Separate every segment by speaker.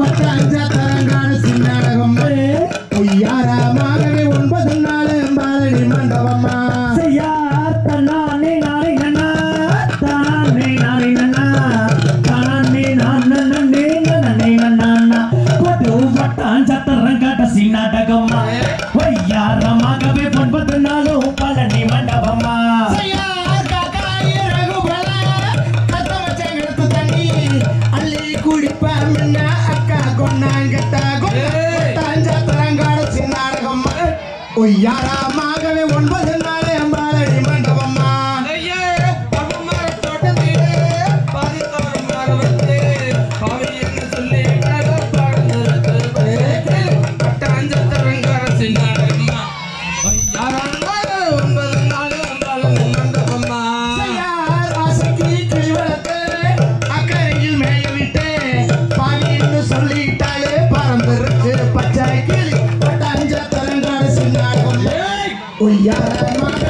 Speaker 1: பத்து அஞ்சா தரங்கான சின்னடகம் பொய்யாராமாகவே ஒன்பது நாள் பழனி மண்டபம்மா
Speaker 2: சத்தரங்காட்ட சின்னாடகம்மா
Speaker 1: பொய்யாரா ஒய்யாரமாகவே ஒன்பது Uyana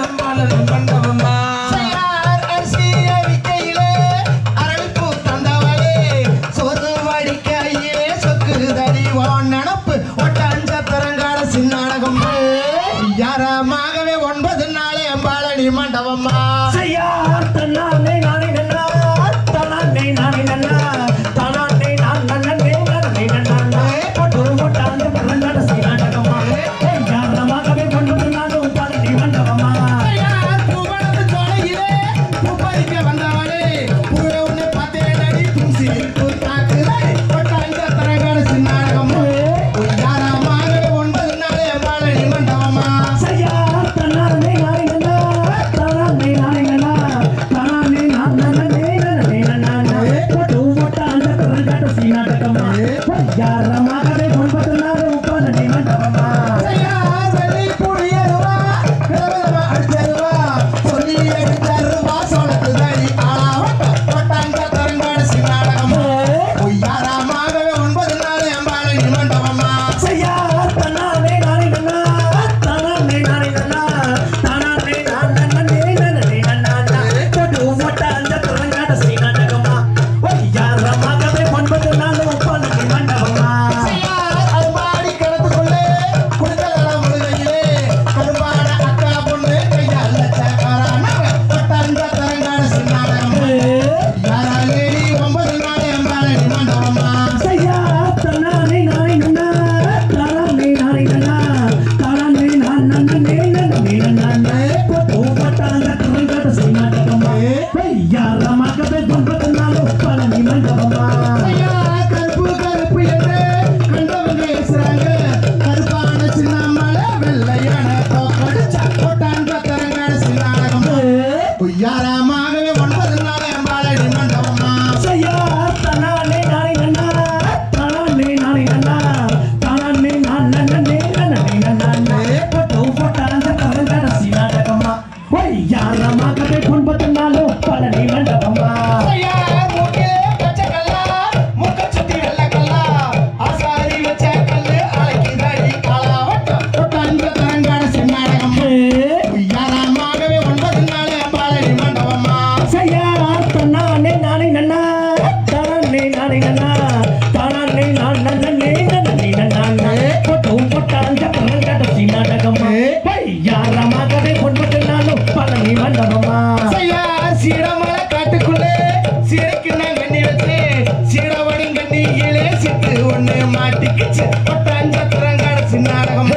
Speaker 1: ஒண்ணு மாட்டிக்கிச்சு. பட்டாஞ்சத்திரம் கடைசி
Speaker 2: நாடகம்.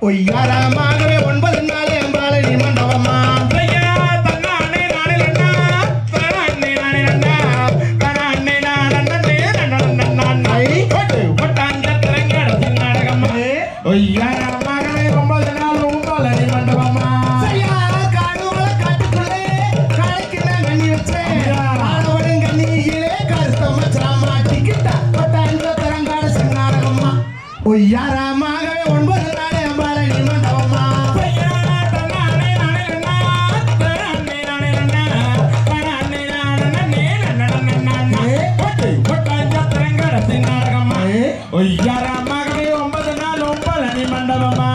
Speaker 2: ஒய்யாரமாகவே ஒன்பது
Speaker 3: ஒய்யாரமாகவே ஒன்பது நாளே பழனி மண்டபமா
Speaker 1: ஒய்யாரமாகவே ஒன்பது நாள் ஒன்பது மண்டபமா